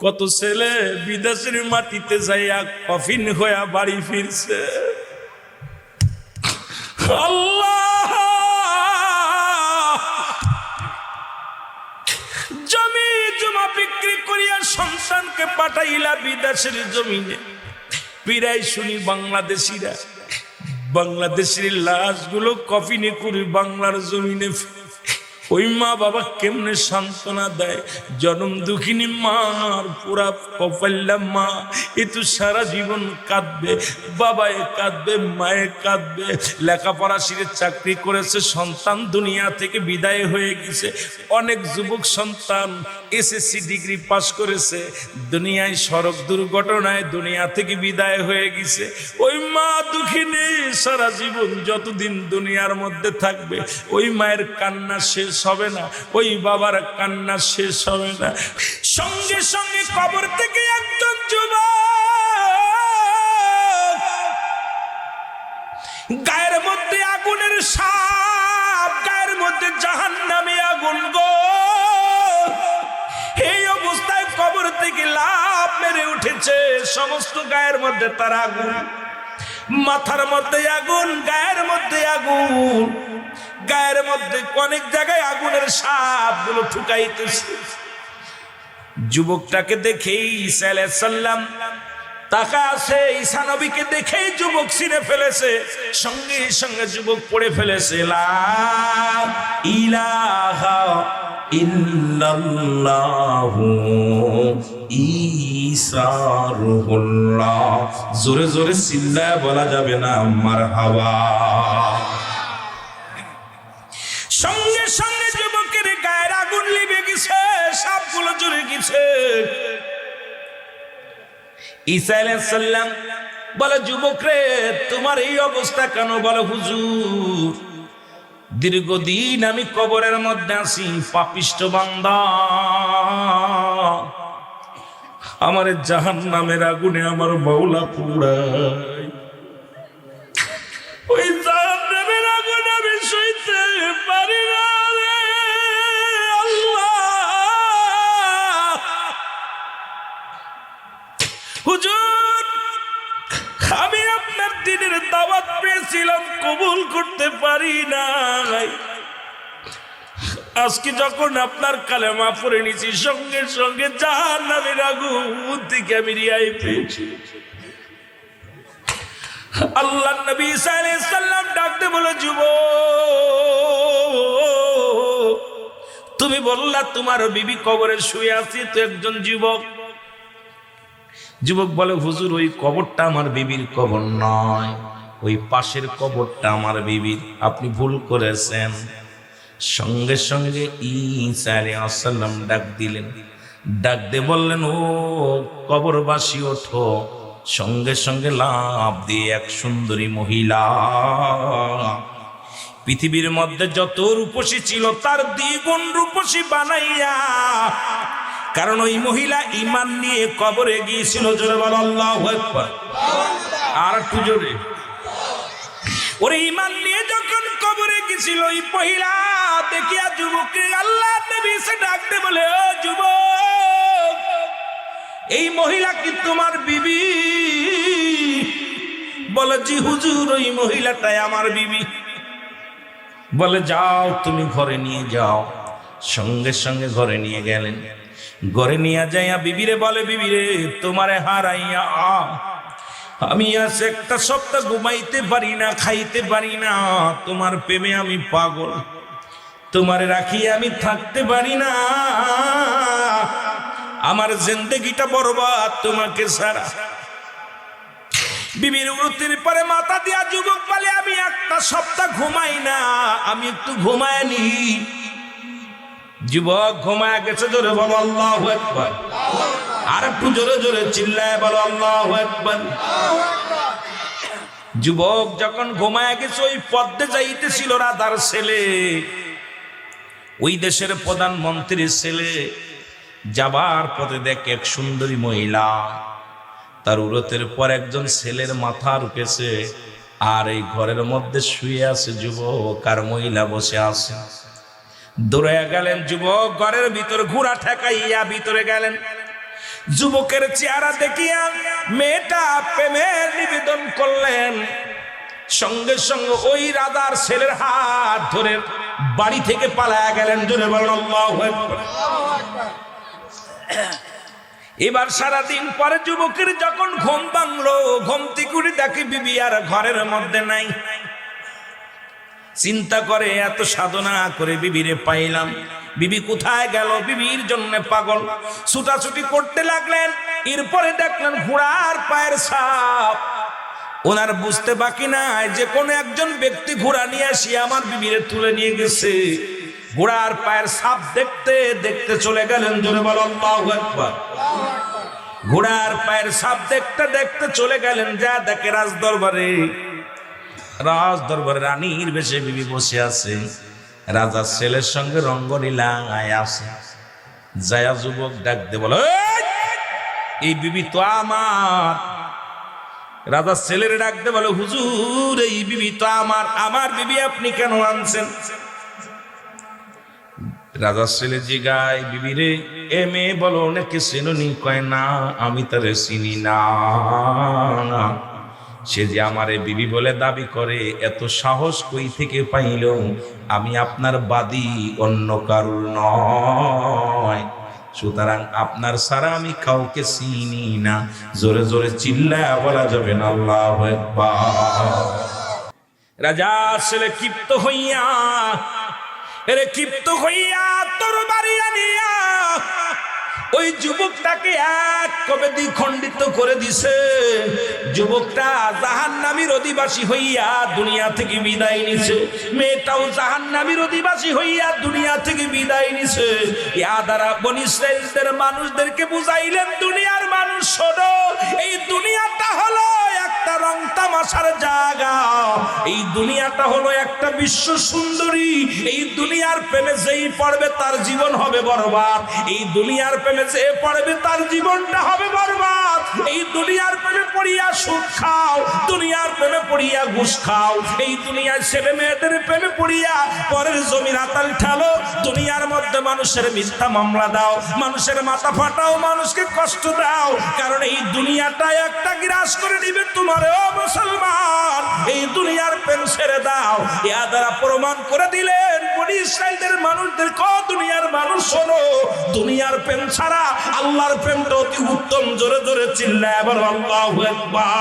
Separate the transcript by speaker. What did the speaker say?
Speaker 1: কত ছেলে বিদেশের মাটিতে যাইয়া কফিন হইয়া বাড়ি ফিরছে। জমি জমা বিক্রি করিয়া সন্তানকে পাঠাইলা বিদেশের জমিনে। পিরাই শুনি বাংলাদেশিরা। বাংলাদেশের লাশগুলো কফিনে করে বাংলার জমিনে। ওই মা বাবা কেমনে সান্ত্বনা দেয়? জনম দুঃখিনী মার পুরা কপাল্লা মা। এ তো সারা জীবন কাঁদবে বাবায় কাঁদবে, মায়ে কাঁদবে। লেখাপড়া শিখে চাকরি করেছে, সন্তান দুনিয়া থেকে বিদায় হয়ে গেছে। অনেক যুবক সন্তান এসএসসি ডিগ্রি পাশ করেছে। দুনিয়ায় সড়ক দুর্ঘটনায় দুনিয়া থেকে বিদায় হয়ে গেছে। ওই মা দুঃখিনী সারা জীবন যতদিন দুনিয়ার মধ্যে থাকবে, ওই মায়ের কান্না শেষ হবে না। ওই বাবার কান্না শেষ হবে না। সঙ্গে সঙ্গে কবর থেকে একজন গায়ের মধ্যে আগুনের সাপ, গায়ের মধ্যে জাহান নামে আগুন গো। এই অবস্থায় কবর থেকে লাভ মেরে উঠেছে সমস্ত গায়ের মধ্যে তার আগুন। মাথার মধ্যে আগুন, গায়ের মধ্যে আগুন। গায়ের মধ্যে অনেক জায়গায় আগুনের সাপগুলো ঠুকাইতেছে। যুবকটাকে দেখেই আলাইহিস তাকা আছে ঈসা নবীকে দেখেই যুবক ছিঁড়ে ফেলেছে। সঙ্গে সঙ্গে যুবক পড়ে ফেলেছে ইলাহা ইল্লাল্লাহু ঈসা জোরে জোরে চিল্লায় বলা যাবে না, মারহাবা। সঙ্গে সঙ্গে যুবকের গায়ের আগুন লিবে গেছে, সাপগুলো জুড়ে গেছে। ঈসা বলে, যুবক রে, তোমার এই অবস্থা কেন বলো হুজুর? দীর্ঘদিন আমি কবরের মধ্যে আছি, পাপিষ্ট বান্দা। আমার জাহান নামের আগুনে আমার বাউলা পুরাই পেয়েছিলাম কবুল করতে পারি নাই। আজকে যখন আপনার কালেমা পড়ে নিছি, সঙ্গে সঙ্গে জাহান নামের আগুন থেকে আমি রিয়াই পেয়েছি। আল্লাহ নবী সালাম ডাকতে বলে, যুব, তুমি বললা তোমার বিবি কবরে শুয়ে আছি, তো একজন যুবক। যুবক বলে, হুজুর, ওই কবরটা আমার বিবির কবর নয়। ওই পাশের কবরটা আমার বিবির আপনি ভুল করেছেন। সঙ্গে সঙ্গে ঈসা আসাল্লাম ডাক দিলেন। ডাক দিয়ে বললেন, ও কবরবাসী, ওঠো। সঙ্গে সঙ্গে লাভ দিয়ে এক সুন্দরী মহিলা, পৃথিবীর মধ্যে যত রূপসী ছিল, তার দ্বিগুণ রূপসী বানাইয়া, কারণ ওই মহিলা ইমান নিয়ে কবরে গিয়েছিল। জোরে বল, আল্লাহ আর একটু জোরে। ওরে ইমান নিয়ে যখন কবরে গেছিল, ওই পহিলা দেখিয়া যুবককে আল্লাহ নবী সে ডাকতে বলে, ও যুবক, এই মহিলা কি তোমার বিবি? বলে, জি হুজুর, ওই মহিলাটাই আমার বিবি। বলে, যাও, তুমি ঘরে নিয়ে যাও। সঙ্গে সঙ্গে ঘরে নিয়ে গেলেন। ঘরে নিয়ে যাইয়া বিবিরে বলে, বিবিরে, তোমারে হারাইয়া আমি আজ একটা সপ্তাহ ঘুমাইতে পারি না, খাইতে পারি না। তোমার প্রেমে আমি পাগল। তোমারে রাখিয়ে আমি থাকতে পারি না। আমার জিন্দগিটা বরবাদ তোমাকে সারা বিবির উন্নতির পরে মাথা দিয়া যুবক বলে আমি একটা সপ্তাহ ঘুমাই না। আমি একটু ঘুমায়নি যুবক ঘুমায় গেছে জোরে বলো, আল্লাহ একবার আর একটু জোরে জোরে চিল্লায় বলো, আল্লাহ যুবক যখন ঘুমায় গেছে, ওই পদ্মে যাইতেছিল রাধার ছেলে। ওই দেশের প্রধানমন্ত্রীর ছেলে যাবার পথে দেখে এক সুন্দরী মহিলা। তার উরতের পর একজন ছেলের মাথা রুকেছে আর এই ঘরের মধ্যে শুয়ে আছে যুবক আর মহিলা বসে আছে। দৌড়ে গেলেন যুবক, ঘরের ভিতর ঘোড়া ঠেকাইয়া ভিতরে গেলেন। যুবকের চেহারা দেখিয়া মেয়েটা প্রেমের নিবেদন করলেন। সঙ্গে সঙ্গে ওই রাজার ছেলের হাত ধরে বাড়ি থেকে পালায়া গেলেন। জোরে আকবার। এবার সারাদিন পরে যুবকের যখন ঘুম ভাঙলো, ঘুম থেকে দেখে বিবি আর ঘরের মধ্যে নাই। চিন্তা করে, এত সাধনা করে বিবিরে পাইলাম। বিবি কোথায় গেল? বিবির জন্য পাগল। ছুটাছুটি করতে লাগলেন। এরপরে দেখলেন ঘোড়ার পায়ের সাপ। ওনার বুঝতে বাকি নাই যে কোন একজন ব্যক্তি ঘোড়া নিয়ে আসি আমার বিবিরে তুলে নিয়ে গেছে। ঘোড়ার পায়ের সাপ দেখতে দেখতে চলে গেলেন। জোরে আল্লাহু ঘোড়ার পায়ের সাপ দেখতে দেখতে চলে গেলেন। যা দেখে রাজ দরবারে রাজ দরবারে রানীর বেশে বিবি বসে আছে। রাজার ছেলের সঙ্গে রঙ্গলীলায় আছে। জায়া যুবক ডাক দে বলো, "এই! বিবি তো আমার। রাজার ছেলের ডাক দে বলে, হুজুর, এই বিবি তো আমার। আমার বিবি আপনি কেন আনছেন? রাজার ছেলে জিগায়, বিবি রে, এ মেয়ে বলো নাকি চিনুনি কয়, না, আমি তারে চিনি না। সে যে আমারে বিবি বলে দাবি করে, এত সাহস কই থেকে পাইল? আমি আপনার বাদী, অন্য কারুর নয়। সুতরাং আপনার সারা আমি কাউকে চিনি না। জোরে জোরে চিল্লা বলা যাবে না, আল্লাহ রাজা ছেলে ক্ষিপ্ত হইয়া এরে ক্ষিপ্ত হইয়া তোর বাড়ি আনিয়া ওই যুবকটাকে এক কবে দ্বিখণ্ডিত করে দিছে। যুবকটা জাহান নামীর অধিবাসী হইয়া দুনিয়া থেকে বিদায় নিছে। মেয়েটাও জাহান নামীর অধিবাসী হইয়া দুনিয়া থেকে বিদায় নিছে। ইয়া দ্বারা বন ইসরায়েলদের মানুষদেরকে বুঝাইলেন, দুনিয়ার মানুষ শোনো, এই দুনিয়াটা হলো একটা রং তামাশার জায়গা। এই দুনিয়াটা হলো একটা বিশ্ব সুন্দরী। এই দুনিয়ার প্রেমে যেই পড়বে তার জীবন হবে বরবাদ। এই দুনিয়ার প্রেমে যে পড়বে তার জীবনটা হবে বরবাদ। এই দুনিয়ার প্রেমে পড়িয়া সুখ খাও, দুনিয়ার প্রেমে পড়িয়া ঘুষ খাও। এই দুনিয়ার ছেলে মেয়েদের প্রেমে পড়িয়া পরের জমির আতাল ঠালো। দুনিয়ার মধ্যে মানুষের মিথ্যা মামলা দাও, মানুষের মাথা ফাটাও, মানুষকে কষ্ট দাও। কারণ এই দুনিয়াটা একটা গ্রাস করে নিবে তোমার এই দুনিয়ার প্রেম ছেড়ে দাও। ইয়া দ্বারা প্রমাণ করে দিলেন, বনি ইসরায়েলদের মানুষদের ক, দুনিয়ার মানুষ শোনো, দুনিয়ার প্রেম ছাড়া আল্লাহর প্রেমটা অতি উত্তম, জোরে জোরে চিল্লায় আবার আল্লাহু আকবার।